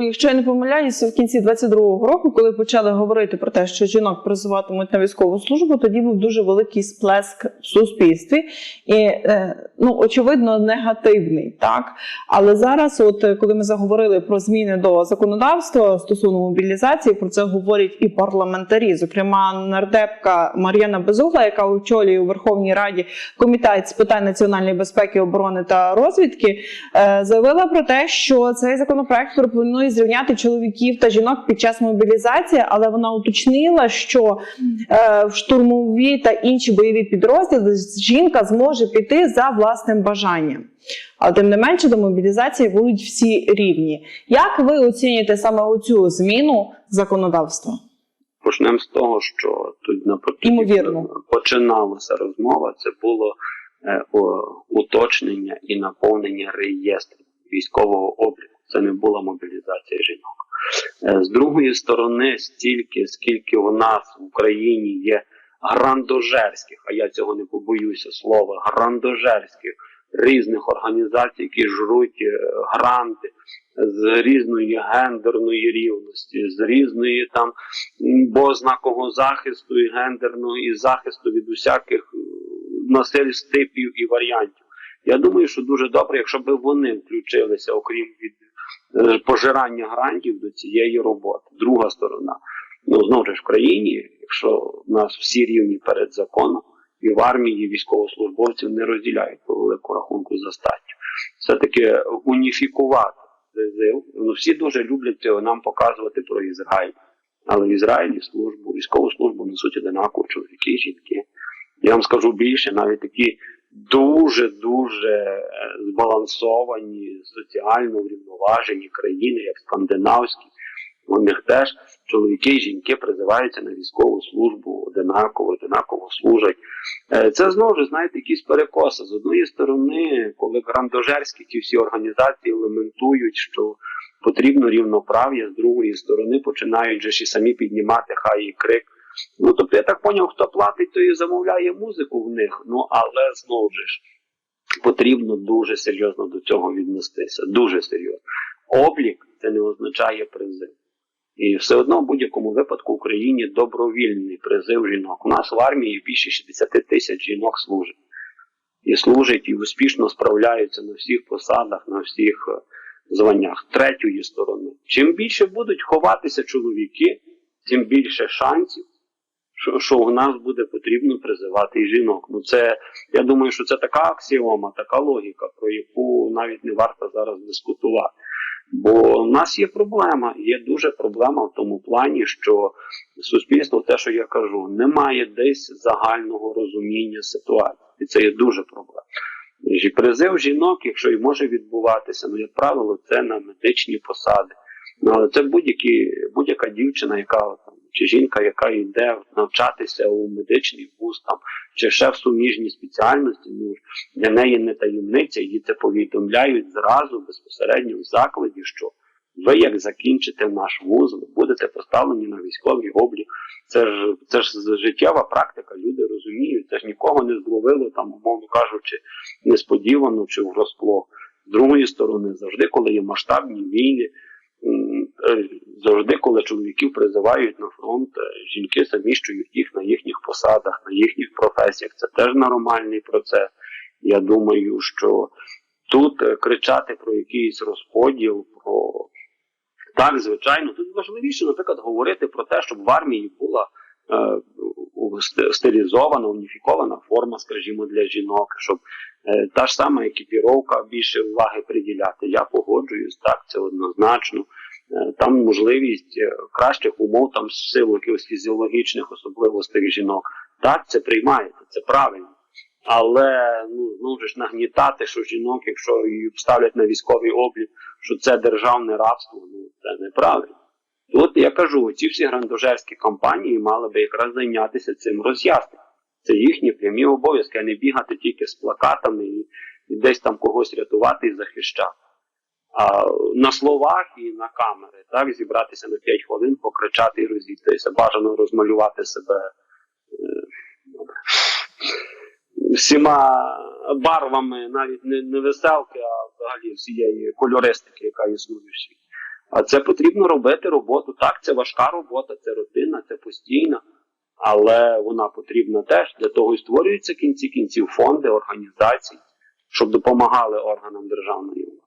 Якщо я не помиляюся, в кінці 22-го року, коли почали говорити про те, що жінок призиватимуть на військову службу, тоді був дуже великий сплеск в суспільстві, і е, ну очевидно негативний, так. Але зараз, от коли ми заговорили про зміни до законодавства стосовно мобілізації, про це говорять і парламентарі. Зокрема, нардепка Мар'яна Безугла, яка очолює у Верховній Раді комітет з питань національної безпеки, оборони та розвідки, е, заявила про те, що цей законопроект пропонує зрівняти чоловіків та жінок під час мобілізації, але вона уточнила, що е, в штурмові та інші бойові підрозділи жінка зможе піти за власним бажанням. Але тим не менше до мобілізації будуть всі рівні. Як ви оцінюєте саме оцю зміну законодавства? Почнемо з того, що тут на Імовірно. починалася розмова. Це було е, о, уточнення і наповнення реєстрів військового обліку. Це не була мобілізація жінок. Е, з другої сторони, стільки, скільки у нас в Україні є грандожерських, а я цього не побоюся слова, грандожерських різних організацій, які жруть е, гранти з різної гендерної рівності, з різної там м, бознакового захисту і гендерного і захисту від усяких е, насильств типів і варіантів. Я думаю, що дуже добре, якщо б вони включилися, окрім від пожирання грантів до цієї роботи. Друга сторона. Ну знову ж в країні, якщо в нас всі рівні перед законом, і в армії військовослужбовців не розділяють по великому рахунку за статтю. Все-таки уніфікувати призив. Ну, всі дуже люблять цього нам показувати про Ізраїль. Але в Ізраїлі службу, військову службу несуть одинаково чоловіки жінки. Я вам скажу більше, навіть такі дуже-дуже е, збалансовані, соціально врівноважені країни, як скандинавські, у них теж чоловіки і жінки призиваються на військову службу одинаково, одинаково служать. Е, Це знову ж знаєте, якісь перекоси. З одної сторони, коли грандожерські ті всі організації елементують, що потрібно рівноправ'я, з другої сторони починають же ж і самі піднімати хай і крик. Ну тобто я так поняв, хто платить, то і замовляє музику в них. Ну але знову ж потрібно дуже серйозно до цього віднестися. Дуже серйозно. Облік це не означає призив. І все одно в будь-якому випадку в Україні добровільний призив жінок. У нас в армії більше 60 тисяч жінок служить. І служать, і успішно справляються на всіх посадах, на всіх е, званнях. Третьої сторони. Чим більше будуть ховатися чоловіки, тим більше шансів, що, що у нас буде потрібно призивати жінок. Ну це я думаю, що це така аксіома, така логіка, про яку навіть не варто зараз дискутувати. Бо в нас є проблема, є дуже проблема в тому плані, що суспільство, те, що я кажу, не має десь загального розуміння ситуації. І це є дуже проблема. Призив жінок, якщо і може відбуватися, ну, як правило, це на медичні посади. Ну, але це будь-яка дівчина, яка там, чи жінка, яка йде навчатися у медичний вуз там, чи ще в суміжній спеціальності, ну для неї не таємниця, її це повідомляють зразу безпосередньо в закладі, що ви, як закінчите наш вуз, ви будете поставлені на військовий облік. Це ж це ж життєва практика. Люди розуміють, це ж нікого не зловило там, умовно кажучи, несподівано чи врозплох. З другої сторони, завжди, коли є масштабні війни. Е, Завжди, коли чоловіків призивають на фронт, е, жінки заміщують їх на їхніх посадах, на їхніх професіях. Це теж нормальний процес. Я думаю, що тут е, кричати про якийсь розподіл, про так, звичайно, тут важливіше, наприклад, говорити про те, щоб в армії була е, стерилізована, уніфікована форма, скажімо, для жінок, щоб е, та ж сама екіпіровка більше уваги приділяти. Я погоджуюсь, так, це однозначно. Е, Там можливість кращих умов, там з силу якихось фізіологічних особливостей жінок. Так, це приймається, це правильно. Але ну знову ж нагнітати, що жінок, якщо її вставлять на військовий облік, що це державне рабство, ну це неправильно. От я кажу, ці всі грандожерські компанії мали би якраз зайнятися цим роз'ясненням. Це їхні прямі обов'язки, а не бігати тільки з плакатами і, і десь там когось рятувати і захищати. А на словах і на камери, так, зібратися на 5 хвилин, покричати і розійтися, бажано розмалювати себе е, всіма барвами, навіть не, не веселки, а взагалі всієї кольористики, яка існує в світі. А це потрібно робити роботу. Так, це важка робота, це рутинна, це постійна, але вона потрібна теж. Для того і створюються кінці кінців фонди, організації, щоб допомагали органам державної влади.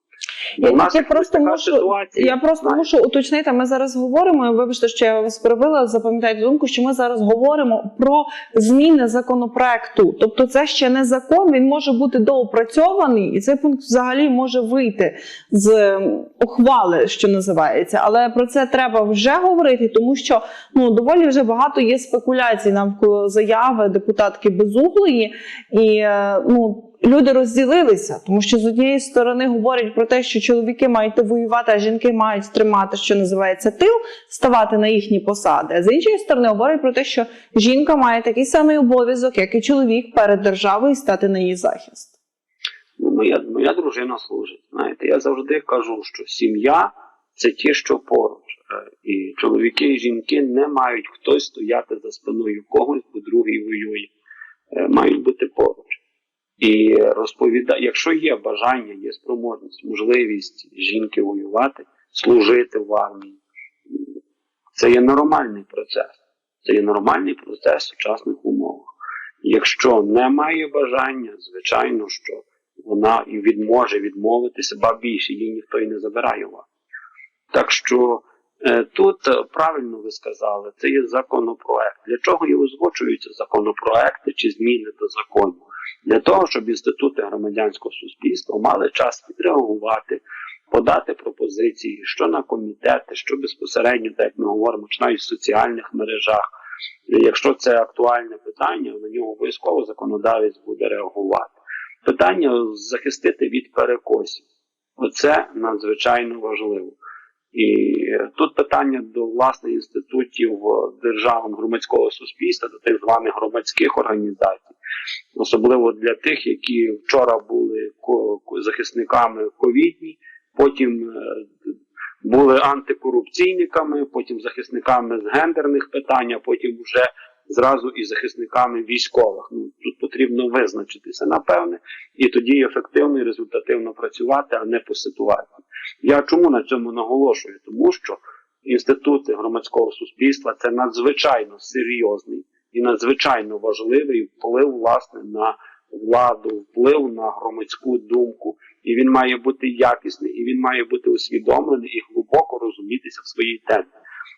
Я нас якось просто мушу, ситуація, я просто мушу уточнити. Ми зараз говоримо. Вибачте, що я вас перебила. Запам'ятайте думку, що ми зараз говоримо про зміни законопроекту. Тобто, це ще не закон. Він може бути доопрацьований, і цей пункт взагалі може вийти з ухвали, що називається. Але про це треба вже говорити, тому що ну доволі вже багато є спекуляцій навколо заяви депутатки Безуглої, і е, ну. Люди розділилися, тому що з однієї сторони говорять про те, що чоловіки мають воювати, а жінки мають тримати, що називається тил, ставати на їхні посади. А з іншої сторони говорять про те, що жінка має такий самий обов'язок, як і чоловік перед державою стати на її захист. Ну, моя, моя дружина служить. Знаєте, я завжди кажу, що сім'я це ті, що поруч. Е, І чоловіки і жінки не мають хтось стояти за спиною когось, бо другий воює. Е, Мають бути поруч. І розповідати, якщо є бажання, є спроможність, можливість жінки воювати, служити в армії, це є нормальний процес. Це є нормальний процес в сучасних умовах. Якщо немає бажання, звичайно, що вона і відможе відмовитися, ба більше її ніхто і не забирає вас. Так що тут е, правильно ви сказали, це є законопроект. Для чого і озвучуються законопроекти чи зміни до закону? Для того, щоб інститути громадянського суспільства мали час відреагувати, подати пропозиції, що на комітети, що безпосередньо, так як ми говоримо, чи навіть в соціальних мережах. Якщо це актуальне питання, на нього обов'язково законодавець буде реагувати. Питання захистити від перекосів. Оце надзвичайно важливо. І тут питання до власне інститутів держав громадського суспільства, до тих званих громадських організацій, особливо для тих, які вчора були захисниками ковідні, потім е, були антикорупційниками, потім захисниками з гендерних питань, а потім вже зразу і захисниками військових. Ну тут потрібно визначитися, напевне, і тоді ефективно і результативно працювати, а не по ситуації. Я чому на цьому наголошую? Тому що інститути громадського суспільства це надзвичайно серйозний і надзвичайно важливий вплив власне на владу, вплив на громадську думку. І він має бути якісний, і він має бути усвідомлений і глибоко розумітися в своїй темі,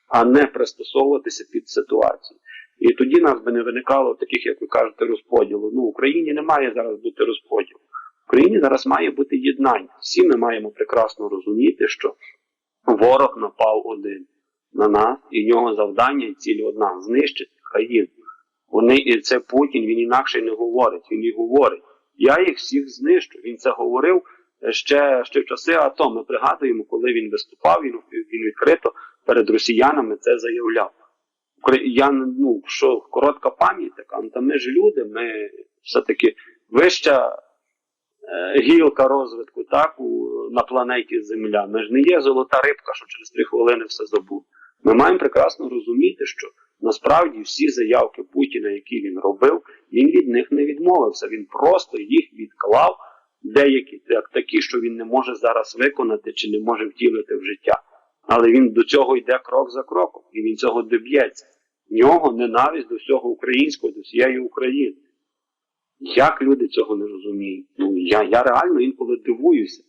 а не пристосовуватися під ситуацію. І тоді нас би не виникало таких, як ви кажете, розподілу. Ну, в Україні не має зараз бути розподілу. В Україні зараз має бути єднання. Всі ми маємо прекрасно розуміти, що ворог напав один на нас, і в нього завдання і ціль одна знищити країну. Вони і це Путін, він інакше не говорить. Він і говорить. Я їх всіх знищу. Він це говорив ще, ще в часи АТО. Ми пригадуємо, коли він виступав, він, він відкрито перед росіянами це заявляв. Я ну що коротка пам'ять така, ну, та ми ж люди, ми все-таки вища е, гілка розвитку так, у, на планеті Земля. Ми ж не є золота рибка, що через три хвилини все забув. Ми маємо прекрасно розуміти, що насправді всі заявки Путіна, які він робив, він від них не відмовився. Він просто їх відклав, деякі так, такі, що він не може зараз виконати чи не може втілити в життя. Але він до цього йде крок за кроком, і він цього доб'ється. В нього ненависть до всього українського, до всієї України. Як люди цього не розуміють? Ну я, я реально інколи дивуюся.